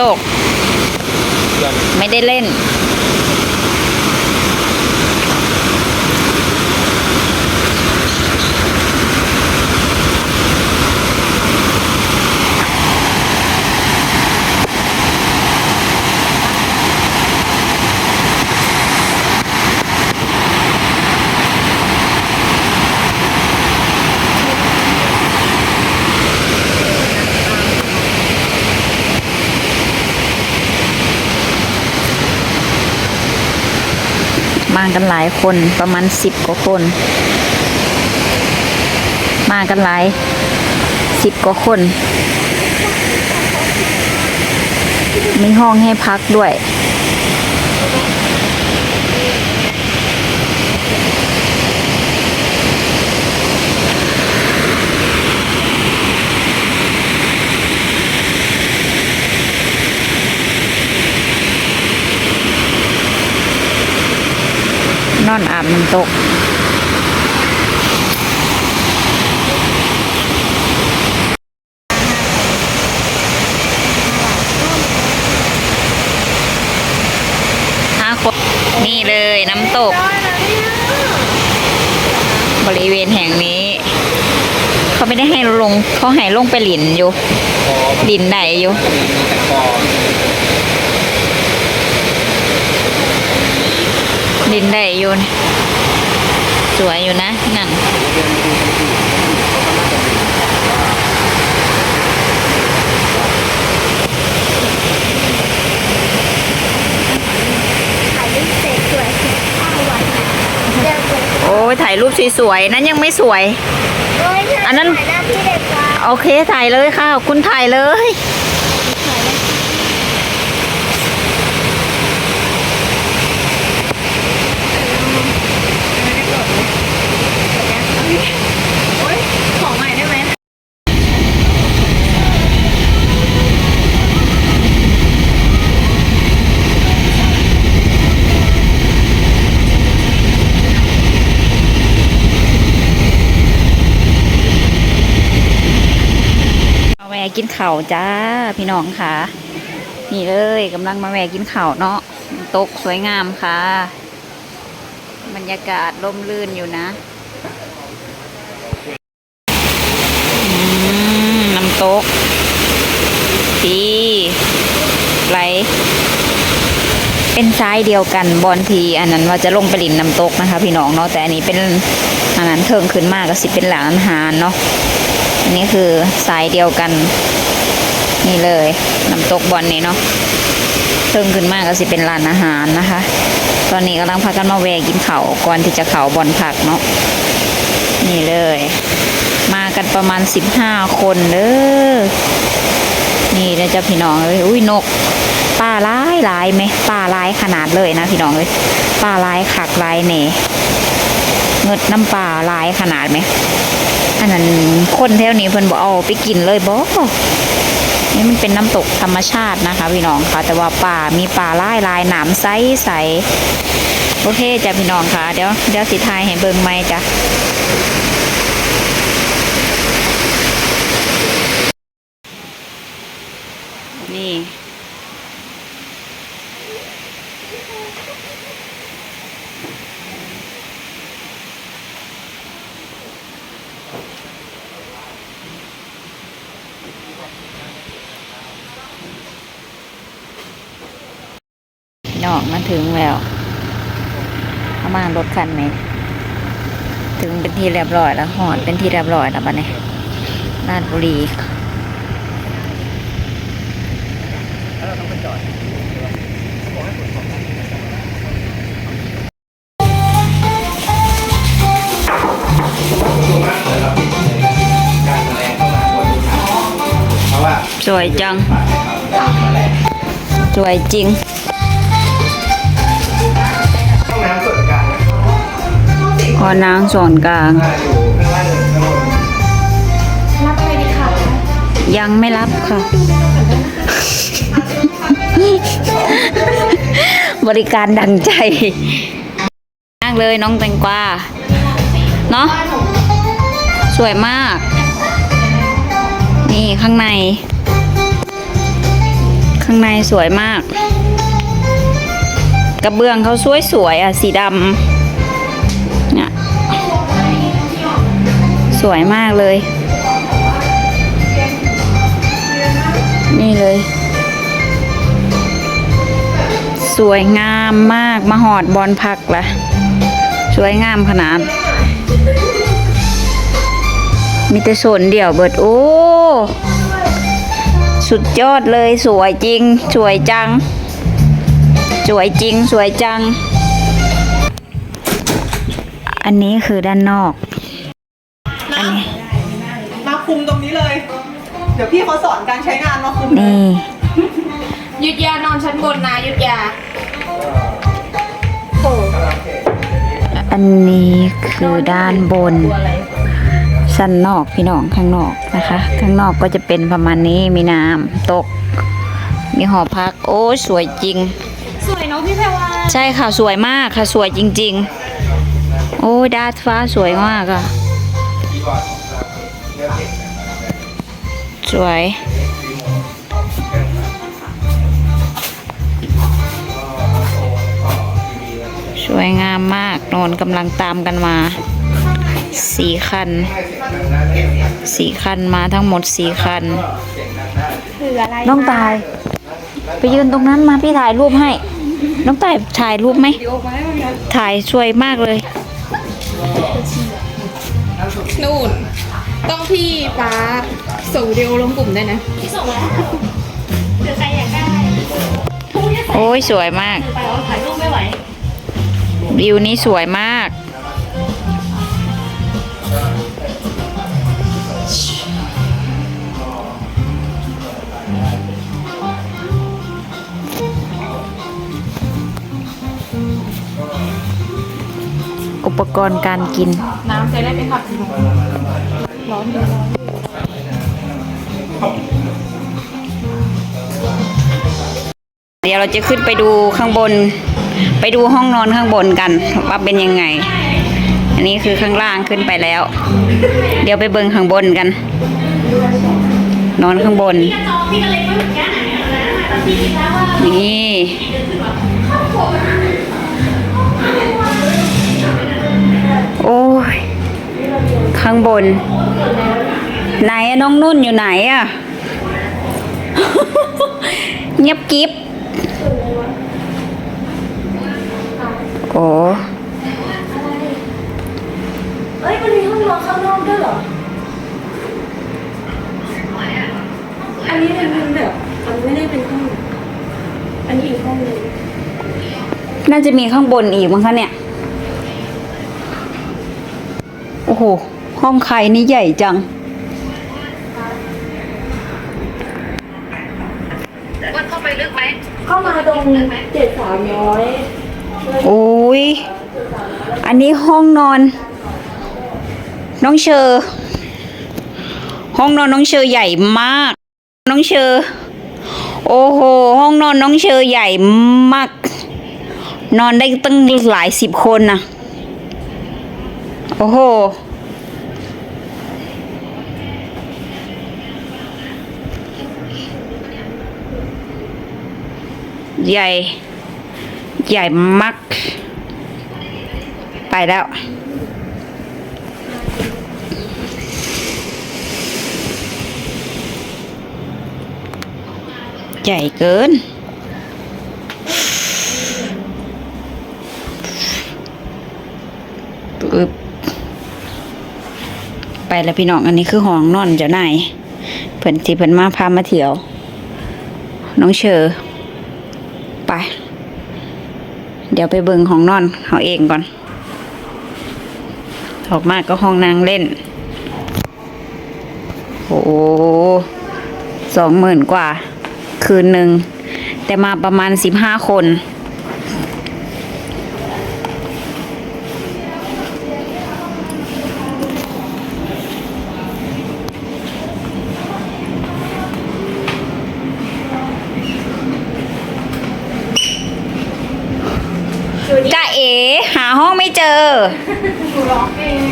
ำตก ไม่ได้เล่น มากันหลายคนประมาณสิบกว่าคน มากันหลายสิบกว่าคน มีห้องให้พักด้วย นอนตกห้าคนนี่เลยน้ำตก บริเวณแห่งนี้ เขาไม่ได้ให้ลงเขาให้ลงไปหลินอยู่หลินไหนอยู่ ดินได้อยู่นี่สวยอยู่นะ นั่นถ่ายรูปเสร็จสวยสิบห้าวันเดินไปโอ้ยถ่ายรูปสวยๆ นั้นยังไม่สวยโอ้ยเธอันนั้นถ่ายหน้าพี่เด็กกว่าโอเค ถ่ายเลยค่ะ คุณถ่ายเลย ของใหม่ได้ไหม มาแวะกินข่าวจ้าพี่น้องค่ะ นี่เลยกำลังมาแวะกินข่าวเนาะน้ำตกสวยงามค่ะ บรรยากาศร่มรื่นอยู่นะน้ำตกดีไหลเป็นซ้ายเดียวกันบอลทีอันนั้นว่าจะลงไปลินน้ำตกนะคะ พี่น้องเนาะแต่อันนี้เป็นอันนั้นเทิงขึ้นมากก็สิเป็นหลังอาหารเนาะ อันนี้คือสายเดียวกัน นี่เลยน้ำตกบอลนี้เนาะเพิ่มขึ้นมากก็สิเป็นร้านอาหารนะคะ ตอนนี้กำลังพากันมาแวกินเขาก่อนที่จะเขาบอลผักเนาะนี่เลย มากันประมาณสิบห้าคนเด้อนี่นะจ๊ะพี่น้องเอ้ยอุ้ยนกป่าร้ายลายไหมป่าร้ายขนาดเลยนะพี่น้องเอ้ยป่าร้ายขักร้ายเน่ เงิดน้ำป่าร้ายขนาดไหม อันนั้นคนแถวนี้เพิ่นบอกเอาไปกินเลยบ่นี่มันเป็นน้ำตกธรรมชาตินะคะพี่น้องค่ะ แต่ว่าป่ามีป่าลายลายหนามใสใสโอเคจ้ะพี่น้องค่ะ เดี๋ยวเดี๋ยวสิทายให้เบิ่งไหมจ้ะนี่ น้องมาถึงแล้วเอามารถคันไหมถึงเป็นที่เรียบร้อยแล้วหอดเป็นที่เรียบร้อยแล้วบัดนี้ราชบุรีสวยจัง สวยจริง พอนางสอนกลางอยู่ข้างล่างข้างบนรับไปดีค่ะยังไม่รับค่ะ บริการดังใจมากเลยน้องแตงกวาเนาะสวยมาก นี่ข้างใน ข้างข้างในสวยมาก กระเบื้องเขาสวยๆอะสีดำ สวยมากเลย นี่เลย สวยงามมากมาหอดบอลพักละสวยงามขนาด มีแต่โซนเดี่ยวเบิด โอ้ สุดยอดเลยสวยจริง สวยจัง สวยจริง สวยจัง อันนี้คือด้านนอก นี้เลย เดี๋ยวพี่เขาสอนการใช้งานมาคุมเลยนี่ยุดยานอนชั้นบนนะยุดยาอันนี้คือด้านบนสันนอกพี่น้องข้างนอกนะคะ ข้างนอกก็จะเป็นประมาณนี้มีน้ำตก มีหอพัก โอ้ยสวยจริง สวยเนาะพี่แพรวาใช่ค่ะสวยมากค่ะสวยจริง ๆ โอ้ยดาดฟ้าสวยมากอะ สวย สวยงามมากนนกำลังตามกันมาสี่คันสี่คันมาทั้งหมดสี่คันคืออะไรน้องตาย ไปยืนตรงนั้นมาพี่ถ่ายรูปให้ น้องตายถ่ายรูปไหม ถ่ายสวยมากเลย นู่น ต้องพี่ป้าส่งวิดีโอลงกลุ่มได้วยนะ ที่ส่งแล้วหรือใครอยากได้โอ้ยสวยมาก ไปว่าถ่ายรูปไม่ไหววิวนี้สวยมาก อุปกรณ์การกิน น้ำจะได้ไปขับ ร้อนอยู่เดี๋ยวเราจะขึ้นไปดูข้างบน ไปดูห้องนอนข้างบนกันว่าเป็นยังไง อันนี้คือข้างล่างขึ้นไปแล้ว เดี๋ยวไปเบิ่งข้างบนกัน นอนข้างบนจองพี่ ข้างบน ไหนอะน้องนุ่นอยู่ไหนอะเงียบกิ๊บโอ้เอ้ยมันมีห้องนอนข้างนอกด้วยเหรอ อันนี้มันเป็นแบบมันไม่ได้เป็นห้อง อันนี้อีกห้องหนึงน่าจะมีข้างบนอีกมั้งคะเนี่ย โอ้โห ห้องใครนี่ใหญ่จังเข้ามาตรงเจ็ดสามร้อยโอ้ย อันนี้ห้องนอน น้องเชอร์ห้องนอนน้องเชอร์ใหญ่มาก น้องเชอร์โอ้โห ห้องนอนน้องเชอร์ใหญ่มาก นอนได้ตั้งหลายสิบคนนะโอ้โห ใหญ่ ใหญ่มาก ไปแล้ว ใหญ่เกินปึ๊บไปแล้วพี่น้องอันนี้คือห้องนอนเจ้านายเพิ่นสิเพิ่นมาพามาเที่ยว น้องเชอ ไป เดี๋ยวไปเบิงห้องนอนเขาเองก่อน ออกมาก็ห้องนางเล่น โอ้สองหมื่นกว่า คืนหนึ่ง แต่มาประมาณสิบห้าคน 梳